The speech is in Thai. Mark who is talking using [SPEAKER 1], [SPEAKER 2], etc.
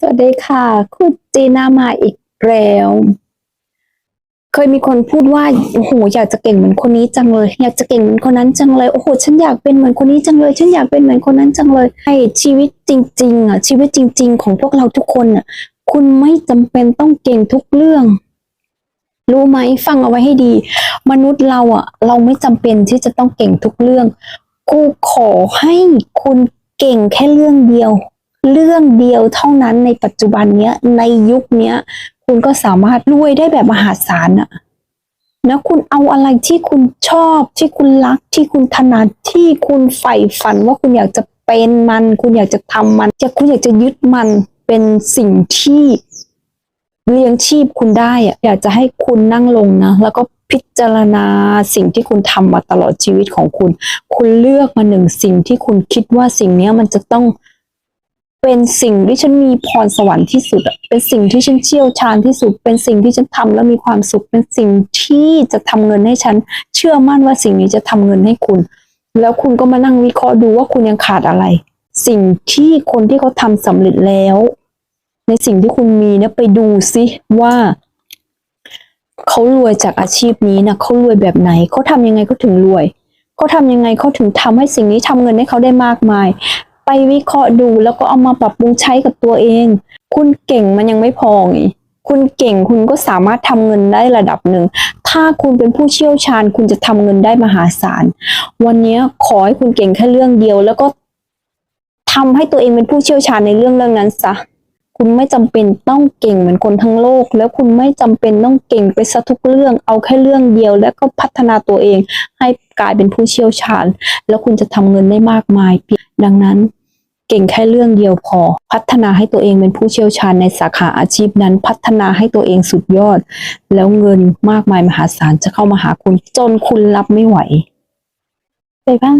[SPEAKER 1] สวัสดีค่ะ คุณจีน่ามาอีกแล้วเคยมีคนพูดว่าโอ้โหอยากจะเก่งเหมือนคนนี้จังเลย อยากจะเก่งเหมือนคนนั้นจังเลยโอ้โหฉันอยากเป็นเหมือนคนนี้จังเลย ฉันอยากเป็นเหมือนคนนั้นจังเลยไอ้ชีวิตจริง ๆ อะ ชีวิตจริง ๆ ของพวกเราทุกคนอะ คุณไม่จำเป็นต้องเก่งทุกเรื่อง รู้ไหมฟังเอาไว้ให้ดี มนุษย์เราอะ เราไม่จำเป็นที่จะต้องเก่งทุกเรื่อง กูขอให้คุณเก่งแค่เรื่องเดียว เรื่องเดียวเท่านั้นในปัจจุบันเนี้ยในยุคเนี้ย คุณก็สามารถรวยได้แบบมหาศาลอะนะคุณเอาอะไรที่คุณชอบที่คุณรักที่คุณถนัดที่คุณใฝ่ฝันว่าคุณอยากจะเป็นมัน คุณอยากจะทำมันจะคุณอยากจะยึดมันเป็นสิ่งที่เลี้ยงชีพคุณได้อะอยากจะให้คุณนั่งลงนะ แล้วก็พิจารณาสิ่งที่คุณทำมาตลอดชีวิตของคุณ คุณเลือกมาหนึ่งสิ่งที่คุณคิดว่าสิ่งเนี้ยมันจะต้อง เป็นสิ่งที่ฉันมีพรสวรรค์ที่สุดเป็นสิ่งที่ฉันเชี่ยวชาญที่สุด เป็นสิ่งที่ฉันทำแล้วมีความสุข เป็นสิ่งที่จะทำเงินให้ฉัน เชื่อมั่นว่าสิ่งนี้จะทำเงินให้คุณ แล้วคุณก็มานั่งวิเคราะห์ดูว่าคุณยังขาดอะไร สิ่งที่คนที่เขาทำสำเร็จแล้ว ในสิ่งที่คุณมีเนี่ยไปดูซิว่าเขารวยจากอาชีพนี้นะเขารวยแบบไหนเขาทำยังไงเขาถึงรวยเขาทำยังไงเขาถึงทำให้สิ่งนี้ทำเงินให้เขาได้มากมาย ไปวิเคราะห์ดูแล้วก็เอามาปรับปรุงใช้กับตัวเอง คุณเก่งมันยังไม่พอไงคุณเก่งคุณก็สามารถทำเงินได้ระดับหนึ่ง ถ้าคุณเป็นผู้เชี่ยวชาญ คุณจะทำเงินได้มหาศาล วันนี้ขอให้คุณเก่งแค่เรื่องเดียว แล้วก็ทำให้ตัวเองเป็นผู้เชี่ยวชาญในเรื่องเรื่องนั้นซะ คุณไม่จำเป็นต้องเก่งเหมือนคนทั้งโลก แล้วคุณไม่จำเป็นต้องเก่งไปซะทุกเรื่อง เอาแค่เรื่องเดียว แล้วก็พัฒนาตัวเอง ให้กลายเป็นผู้เชี่ยวชาญ แล้วคุณจะทำเงินได้มากมาย ดังนั้นเก่งแค่เรื่องเดียวพอ พัฒนาให้ตัวเองเป็นผู้เชี่ยวชาญในสาขาอาชีพนั้น พัฒนาให้ตัวเองสุดยอด แล้วเงินมากมายมหาศาลจะเข้ามาหาคุณจนคุณรับไม่ไหวไปบ้าง